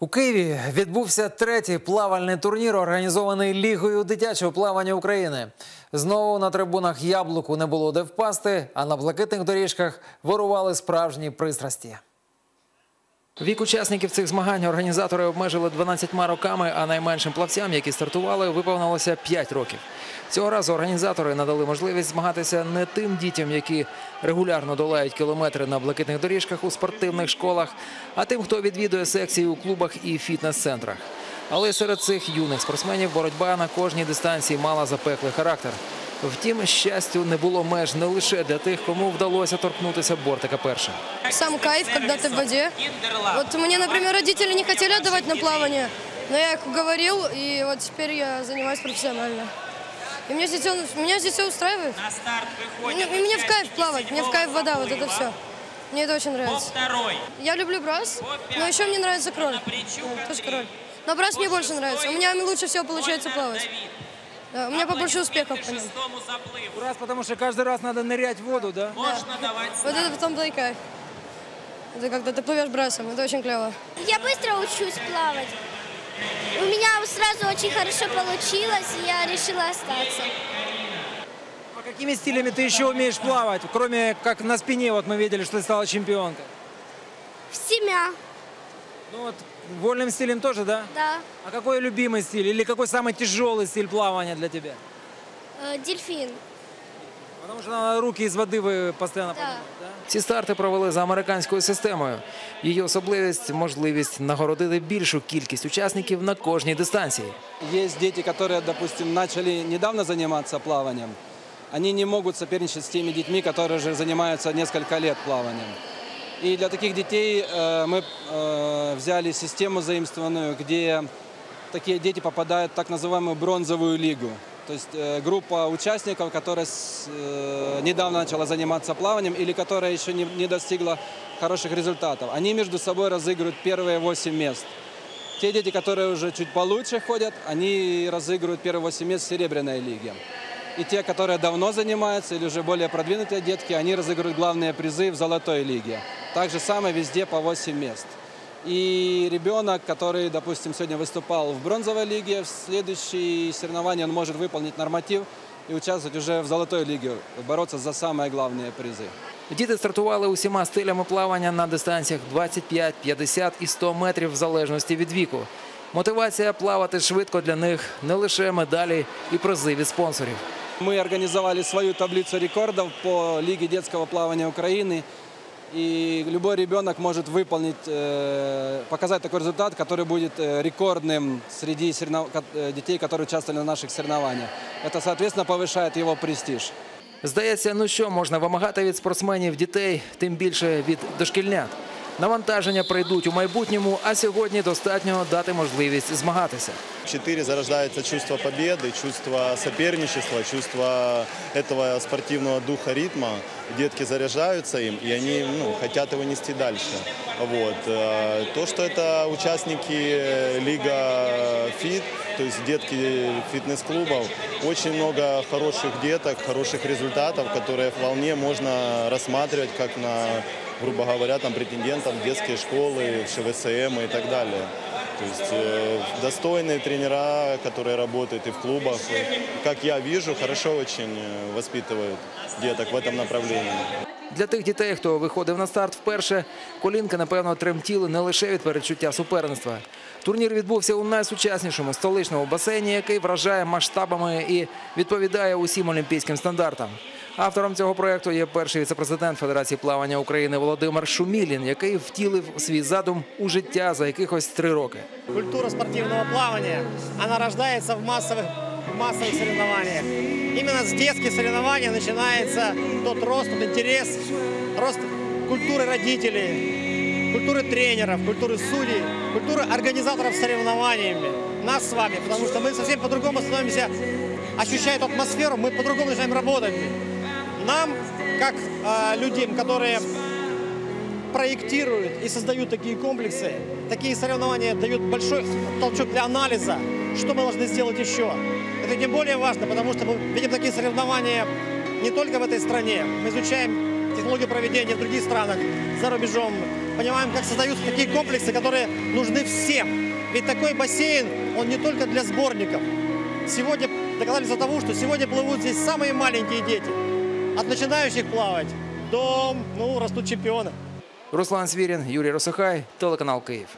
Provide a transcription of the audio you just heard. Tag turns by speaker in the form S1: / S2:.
S1: У Києві відбувся третій плавальний турнір, організований Лігою дитячого плавання України. Знову на трибунах яблуку не було де впасти, а на блакитних доріжках вирували справжні пристрасті. Вік учасників цих змагань організатори обмежили 12 роками, а найменшим плавцям, які стартували, виповнилося 5 років. Цього разу організатори надали можливість змагатися не тим дітям, які регулярно долають кілометри на блакитних доріжках у спортивних школах, а тим, хто відвідує секції у клубах і фітнес-центрах. Але серед цих юних спортсменів боротьба на кожній дистанції мала запеклий характер. Втім, щастю не було меж не лише для тих, кому вдалося торкнутися бортика першим.
S2: Сам кайф, когда ты в воде. Вот мне, например, родители не хотели отдавать на плавание, но я их уговорил, и вот теперь я занимаюсь профессионально. И меня здесь, он- меня здесь все устраивает.
S3: На старт выходит.
S2: мне в кайф плавать, мне в кайф вода, вот это все. Мне это очень нравится.
S3: второй.
S2: Я люблю брас, но еще мне нравится кроль. Тоже кроль. Но брас мне больше нравится. У меня лучше всего получается плавать. Да, у меня побольше успехов по.
S3: Шестому заплыву.
S4: Раз, потому что каждый раз надо нырять в воду, да?
S3: Можно давать
S2: Вот это в и кайф. Это когда ты плывешь брасом, это очень клево.
S5: Я быстро учусь плавать. У меня сразу очень хорошо получилось, и я решила остаться.
S4: А какими стилями ты еще умеешь плавать? Кроме как на спине, вот мы видели, что ты стала чемпионкой.
S5: Семя,
S4: Ну вот вольным стилем тоже, да?
S5: да.
S4: А какой любимый стиль? Или какой самый тяжелый стиль плавания для тебя?
S5: Э, дельфин,
S4: Потому что надо руки из воды вы постоянно
S5: да.
S4: поднимать, да?
S1: Ці старти провели за американською системою. Її особливість можливість нагородити більшу кількість учасників на кожній дистанції.
S6: Есть дети, которые, допустим, начали недавно заниматься плаванием. Они не могут соперничать с теми детьми, которые же занимаются несколько лет плаванием. И для таких детей э, мы э, взяли систему заимствованную, где такие дети попадают в так называемую бронзовую лигу. То есть э, группа участников, которая недавно начала заниматься плаванием или которая еще не, не достигла хороших результатов. Они между собой разыгрывают первые 8 мест. Те дети, которые уже чуть получше ходят, они разыгрывают первые 8 мест в серебряной лиге. И те, которые давно занимаются или уже более продвинутые детки, они разыгрывают главные призы в золотой лиге. Так же самое везде по 8 мест. И ребенок, который, допустим, сегодня выступал в бронзовой лиге, в следующие соревнования он может выполнить норматив и участвовать уже в золотой лиге, бороться за самые главные призы.
S1: Діти стартували усіма стилями плавання на дистанціях 25, 50 і 100 метрів в залежності від віку. Мотивація плавати швидко для них не лише медалі і призи від спонсорів.
S6: Мы организовали свою таблицу рекордов по Лиге детского плавания Украины. И любой ребенок может выполнить, э, показать такой результат, который будет э, рекордным среди соревнов- ко- э, детей, которые участвовали на наших соревнованиях. Это, соответственно, повышает его престиж.
S1: Здається, ну що можна вимагати від спортсменів дітей, тим більше від дошкільнят. Навантаження прийдуть у майбутньому, а сьогодні достатньо дати можливість змагатися.
S7: Четыре зарождается чувство победы, чувство соперничества, чувство этого спортивного духа ритма. Детки заряжаются им, и они ну, хотят его нести дальше. Вот. Э, То, что это участники Лига Фит, то есть детки фитнес-клубов, очень много хороших деток, хороших результатов, которые вполне можно рассматривать как на, грубо говоря, там, претендентов в детские школы, в ШВСМ и так далее. То есть э, достойные тренера, которые работают и в клубах, как я вижу, хорошо очень э, воспитывают деток в этом направлении.
S1: Для тих дітей, хто виходив на старт вперше, колінки, напевно, тремтіли не лише від передчуття суперництва. Турнір відбувся у найсучаснішому столичному басейні, який вражає масштабами і відповідає усім олімпійським стандартам. Автором цього проєкту є перший віцепрезидент Федерації плавання України Володимир Шумілін, який втілив свій задум у життя за якихось три роки.
S8: Культура спортивного плавания, она рождается в массовых, в массовых соревнованиях. Именно с детских соревнований начинается тот рост, тот интерес, рост культуры родителей, культуры тренеров, культуры судей, культуры организаторов соревнованиями, нас с вами, потому что мы совсем по-другому становимся, ощущая эту атмосферу, мы по-другому начинаем работать. нам, как э, людям, которые проектируют и создают такие комплексы, такие соревнования дают большой толчок для анализа, что мы должны сделать еще. Это не более важно, потому что мы видим такие соревнования не только в этой стране. Мы изучаем технологии проведения в других странах, за рубежом. Понимаем, как создаются такие комплексы, которые нужны всем. Ведь такой бассейн, он не только для сборников. Сегодня доказались до того, что сегодня плывут здесь самые маленькие дети. От начинающих плавать до, ну, растут чемпионы.
S1: Руслан Сверин, Юрий Росахай, телеканал «Киев».